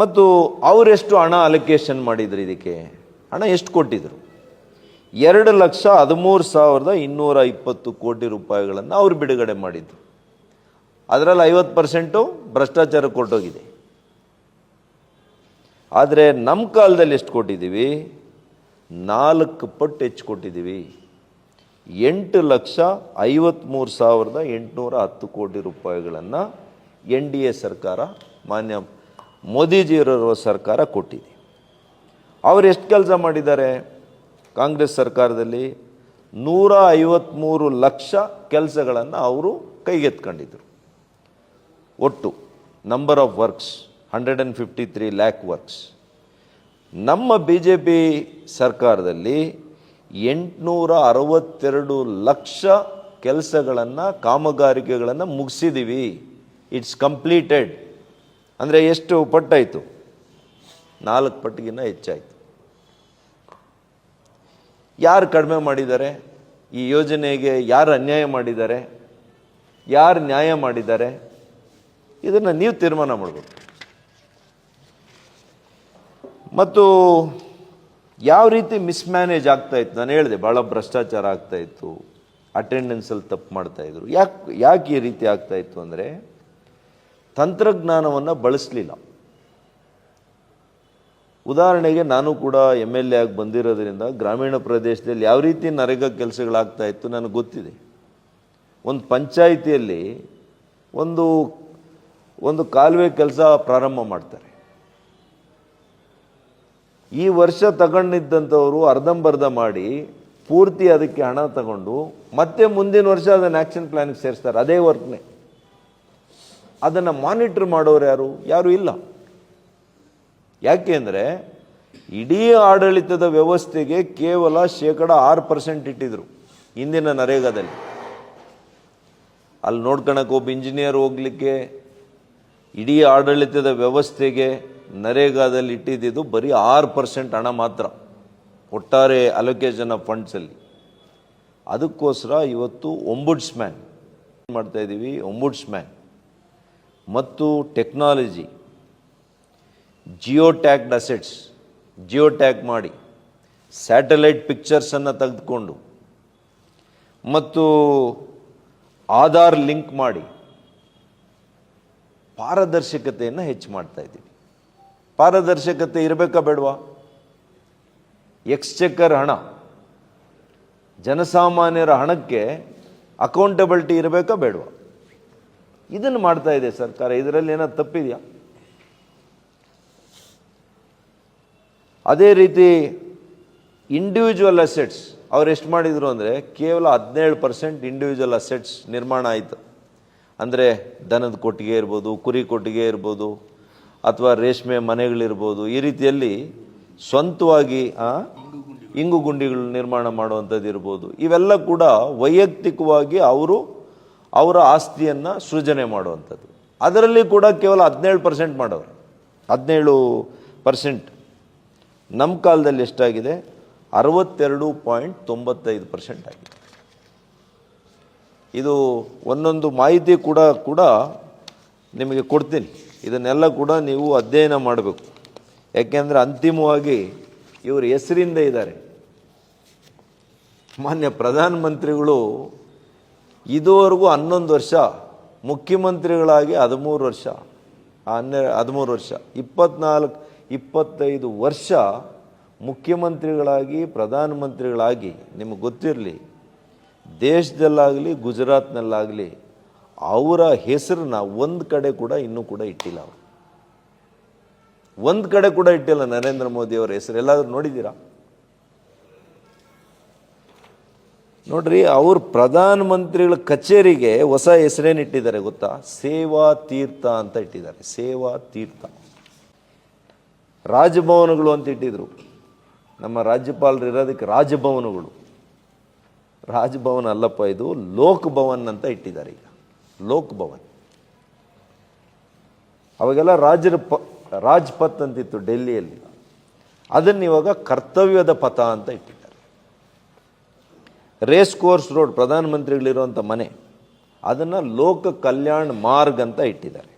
ಮತ್ತು ಅವರೆಷ್ಟು ಹಣ ಅಲೋಕೇಶನ್ ಮಾಡಿದ್ರು ಇದಕ್ಕೆ? ಹಣ ಎಷ್ಟು ಕೊಟ್ಟಿದ್ರು? ಎರಡು ಲಕ್ಷ ಹದಿಮೂರು ಸಾವಿರದ ಇನ್ನೂರ ಇಪ್ಪತ್ತು ಕೋಟಿ ರೂಪಾಯಿಗಳನ್ನು ಅವರು ಬಿಡುಗಡೆ ಮಾಡಿದ್ದು ಅದರಲ್ಲಿ ಐವತ್ತು ಪರ್ಸೆಂಟು ಭ್ರಷ್ಟಾಚಾರ ಕೊಟ್ಟೋಗಿದೆ. ಆದರೆ ನಮ್ಮ ಕಾಲದಲ್ಲಿ ಎಷ್ಟು ಕೊಟ್ಟಿದ್ದೀವಿ? ನಾಲ್ಕು ಪಟ್ಟು ಹೆಚ್ಚು ಕೊಟ್ಟಿದ್ದೀವಿ. ಎಂಟು ಲಕ್ಷ ಐವತ್ತ್ಮೂರು ಸಾವಿರದ ಎಂಟುನೂರ ಹತ್ತು ಕೋಟಿ ರೂಪಾಯಿಗಳನ್ನು ಎನ್ ಡಿ ಎ ಸರ್ಕಾರ ಮಾನ್ಯ ಮೋದಿಜಿಯವರ ಸರ್ಕಾರ ಕೊಟ್ಟಿದೆ. ಅವರು ಎಷ್ಟು ಕೆಲಸ ಮಾಡಿದ್ದಾರೆ? ಕಾಂಗ್ರೆಸ್ ಸರ್ಕಾರದಲ್ಲಿ ನೂರ ಐವತ್ತ್ಮೂರು ಲಕ್ಷ ಕೆಲಸಗಳನ್ನು ಅವರು ಕೈಗೆತ್ಕೊಂಡಿದ್ರು. ಒಟ್ಟು number of works hundred and fifty three lakh works ನಮ್ಮ ಬಿ ಜೆ ಪಿ ಸರ್ಕಾರದಲ್ಲಿ ಎಂಟುನೂರ ಅರವತ್ತೆರಡು ಲಕ್ಷ ಕೆಲಸಗಳನ್ನು, ಕಾಮಗಾರಿಕೆಗಳನ್ನು ಮುಗಿಸಿದ್ದೀವಿ ಇಟ್ಸ್ ಕಂಪ್ಲೀಟೆಡ್ ಅಂದರೆ ಎಷ್ಟು ಪಟ್ಟಾಯಿತು? ನಾಲ್ಕು ಪಟ್ಟಿಗಿನ್ನ ಹೆಚ್ಚಾಯಿತು. ಯಾರು ಕಡಿಮೆ ಮಾಡಿದ್ದಾರೆ? ಈ ಯೋಜನೆಗೆ ಯಾರು ಅನ್ಯಾಯ ಮಾಡಿದ್ದಾರೆ? ಯಾರು ನ್ಯಾಯ ಮಾಡಿದ್ದಾರೆ? ಇದನ್ನು ನೀವು ತೀರ್ಮಾನ ಮಾಡಬೇಕು. ಮತ್ತು ಯಾವ ರೀತಿ ಮಿಸ್ಮ್ಯಾನೇಜ್ ಆಗ್ತಾ ಇತ್ತು? ನಾನು ಹೇಳಿದೆ ಭಾಳ ಭ್ರಷ್ಟಾಚಾರ ಆಗ್ತಾ ಇತ್ತು. ಅಟೆಂಡೆನ್ಸಲ್ಲಿ ತಪ್ಪು ಮಾಡ್ತಾಯಿದ್ರು ಯಾಕೆ ಯಾಕೆ ಈ ರೀತಿ ಆಗ್ತಾಯಿತ್ತು ಅಂದರೆ ತಂತ್ರಜ್ಞಾನವನ್ನು ಬಳಸಲಿಲ್ಲ. ಉದಾಹರಣೆಗೆ ನಾನು ಕೂಡ ಎಂ ಎಲ್ ಎ ಆಗಿ ಬಂದಿರೋದ್ರಿಂದ ಗ್ರಾಮೀಣ ಪ್ರದೇಶದಲ್ಲಿ ಯಾವ ರೀತಿ ನರೇಗಾ ಕೆಲಸಗಳಾಗ್ತಾ ಇತ್ತು ನನಗೆ ಗೊತ್ತಿದೆ. ಒಂದು ಪಂಚಾಯಿತಿಯಲ್ಲಿ ಒಂದು ಒಂದು ಕಾಲುವೆ ಕೆಲಸ ಪ್ರಾರಂಭ ಮಾಡ್ತಾರೆ. ಈ ವರ್ಷ ತಗೊಂಡಿದ್ದಂಥವರು ಅರ್ಧಂಬರ್ಧ ಮಾಡಿ ಪೂರ್ತಿ ಅದಕ್ಕೆ ಹಣ ತಗೊಂಡು ಮತ್ತೆ ಮುಂದಿನ ವರ್ಷ ಅದನ್ನು ಆ್ಯಕ್ಷನ್ ಪ್ಲ್ಯಾನಿಗೆ ಸೇರಿಸ್ತಾರೆ. ಅದೇ ವರ್ಕ್ನೇ ಅದನ್ನು ಮಾನಿಟ್ರ್ ಮಾಡೋರು ಯಾರು? ಯಾರು ಇಲ್ಲ. ಯಾಕೆ ಅಂದರೆ ಇಡೀ ಆಡಳಿತದ ವ್ಯವಸ್ಥೆಗೆ ಕೇವಲ ಶೇಕಡ ಆರು ಪರ್ಸೆಂಟ್ ಇಟ್ಟಿದ್ರು ಇಂದಿನ ನರೇಗಾದಲ್ಲಿ. ಅಲ್ಲಿ ನೋಡ್ಕೊಳಕ್ಕೆ ಒಬ್ಬ ಇಂಜಿನಿಯರ್ ಹೋಗ್ಲಿಕ್ಕೆ ಇಡೀ ಆಡಳಿತದ ವ್ಯವಸ್ಥೆಗೆ ನರೇಗಾದಲ್ಲಿ ಇಟ್ಟಿದ್ದು ಬರೀ ಆರು ಪರ್ಸೆಂಟ್ ಹಣ ಮಾತ್ರ ಒಟ್ಟಾರೆ ಅಲೋಕೇಶನ್ ಆಫ್ ಫಂಡ್ಸಲ್ಲಿ ಅದಕ್ಕೋಸ್ಕರ ಇವತ್ತು ಒಂಬುಡ್ಸ್ಮ್ಯಾನ್ ಮಾಡ್ತಾ ಇದ್ದೀವಿ ಒಂಬುಡ್ಸ್ಮ್ಯಾನ್ ಮತ್ತು technology geo tagged assets geo tag ಮಾಡಿ, ಸ್ಯಾಟಲೈಟ್ ಪಿಕ್ಚರ್ಸನ್ನು ತೆಗೆದುಕೊಂಡು ಮತ್ತು ಆಧಾರ್ ಲಿಂಕ್ ಮಾಡಿ ಪಾರದರ್ಶಕತೆಯನ್ನು ಹೆಚ್ಚು ಮಾಡ್ತಾ ಇದ್ದೀವಿ. ಪಾರದರ್ಶಕತೆ ಇರಬೇಕಾ ಬೇಡವಾ? ಎಕ್ಸ್ಚೆಕರ್ ಹಣ, ಜನಸಾಮಾನ್ಯರ ಹಣಕ್ಕೆ ಅಕೌಂಟಬಿಲಿಟಿ ಇರಬೇಕಾ ಬೇಡವಾ? ಇದನ್ನು ಮಾಡ್ತಾ ಇದೆ ಸರ್ಕಾರ. ಇದರಲ್ಲಿ ಏನಾದ್ರು ತಪ್ಪಿದೆಯಾ? ಅದೇ ರೀತಿ ಇಂಡಿವಿಜುವಲ್ ಅಸೆಟ್ಸ್ ಅವ್ರು ಎಷ್ಟು ಮಾಡಿದರು ಅಂದರೆ ಕೇವಲ ಹದಿನೇಳು ಪರ್ಸೆಂಟ್ ಇಂಡಿವಿಜುವಲ್ ಅಸೆಟ್ಸ್ ನಿರ್ಮಾಣ ಆಯಿತು. ಅಂದರೆ ದನದ ಕೊಟ್ಟಿಗೆ ಇರ್ಬೋದು, ಕುರಿ ಕೊಟ್ಟಿಗೆ ಇರ್ಬೋದು, ಅಥವಾ ರೇಷ್ಮೆ ಮನೆಗಳಿರ್ಬೋದು, ಈ ರೀತಿಯಲ್ಲಿ ಸ್ವಂತವಾಗಿ ಇಂಗು ಗುಂಡಿಗಳು ನಿರ್ಮಾಣ ಮಾಡುವಂಥದ್ದು ಇರ್ಬೋದು ಇವೆಲ್ಲ ಕೂಡ ವೈಯಕ್ತಿಕವಾಗಿ ಅವರು ಅವರ ಆಸ್ತಿಯನ್ನು ಸೃಜನೆ ಮಾಡುವಂಥದ್ದು. ಅದರಲ್ಲಿ ಕೂಡ ಕೇವಲ ಹದಿನೇಳು ಪರ್ಸೆಂಟ್ ಮಾಡೋರು. ಹದಿನೇಳು ಪರ್ಸೆಂಟ್ ನಮ್ಮ ಕಾಲದಲ್ಲಿ ಎಷ್ಟಾಗಿದೆ? ಅರವತ್ತೆರಡು ಪಾಯಿಂಟ್ ತೊಂಬತ್ತೈದು ಪರ್ಸೆಂಟ್ ಆಗಿದೆ. ಇದು ಒಂದೊಂದು ಮಾಹಿತಿ ಕೂಡ ಕೂಡ ನಿಮಗೆ ಕೊಡ್ತೀನಿ. ಇದನ್ನೆಲ್ಲ ಕೂಡ ನೀವು ಅಧ್ಯಯನ ಮಾಡಬೇಕು. ಯಾಕೆಂದರೆ ಅಂತಿಮವಾಗಿ ಇವರು ಹೆಸರಿಂದ ಇದ್ದಾರೆ. ಮಾನ್ಯ ಪ್ರಧಾನಮಂತ್ರಿಗಳು ಇದುವರೆಗೂ ಹನ್ನೊಂದು ವರ್ಷ, ಮುಖ್ಯಮಂತ್ರಿಗಳಾಗಿ ಹದಿಮೂರು ವರ್ಷ, ಹನ್ನೆ, ಹದಿಮೂರು ವರ್ಷ, ಇಪ್ಪತ್ನಾಲ್ಕು, ಇಪ್ಪತ್ತೈದು ವರ್ಷ ಮುಖ್ಯಮಂತ್ರಿಗಳಾಗಿ, ಪ್ರಧಾನಮಂತ್ರಿಗಳಾಗಿ, ನಿಮಗೆ ಗೊತ್ತಿರಲಿ, ದೇಶದಲ್ಲಾಗಲಿ, ಗುಜರಾತ್ನಲ್ಲಾಗಲಿ, ಅವರ ಹೆಸರನ್ನ ಒಂದು ಕಡೆ ಕೂಡ ಇನ್ನೂ ಕೂಡ ಇಟ್ಟಿಲ್ಲ ಅವರು. ಒಂದು ಕಡೆ ಕೂಡ ಇಟ್ಟಿಲ್ಲ ನರೇಂದ್ರ ಮೋದಿ ಅವರ ಹೆಸರು. ಎಲ್ಲಾದರೂ ನೋಡಿದ್ದೀರಾ? ನೋಡ್ರಿ ಪ್ರಧಾನ ಮಂತ್ರಿಗಳ ಕಚೇರಿಗೆ ಹೊಸ ಹೆಸರೇನು ಇಟ್ಟಿದ್ದಾರೆ ಗೊತ್ತಾ? ಸೇವಾ ತೀರ್ಥ ಅಂತ ಇಟ್ಟಿದ್ದಾರೆ. ಸೇವಾ ತೀರ್ಥ. ರಾಜಭವನಗಳು ಅಂತ ಇಟ್ಟಿದ್ರು. ನಮ್ಮ ರಾಜ್ಯಪಾಲರು ಇರೋದಕ್ಕೆ ರಾಜಭವನಗಳು. ರಾಜಭವನ ಅಲ್ಲಪ್ಪ, ಇದು ಲೋಕ್ ಭವನ್ ಅಂತ ಇಟ್ಟಿದ್ದಾರೆ ಈಗ. ಲೋಕ್ ಭವನ್. ಅವಾಗೆಲ್ಲ ರಾಜರ ಪ, ರಾಜ್ಪಥ್ ಅಂತಿತ್ತು ಡೆಲ್ಲಿಯಲ್ಲಿ. ಅದನ್ನು ಇವಾಗ ಕರ್ತವ್ಯದ ಪಥ ಅಂತ ಇಟ್ಟಿದ್ದಾರೆ. ರೇಸ್ ಕೋರ್ಸ್ ರೋಡ್ ಪ್ರಧಾನಮಂತ್ರಿಗಳಿರುವಂಥ ಮನೆ ಅದನ್ನು ಲೋಕ ಕಲ್ಯಾಣ ಮಾರ್ಗ್ ಅಂತ ಇಟ್ಟಿದ್ದಾರೆ.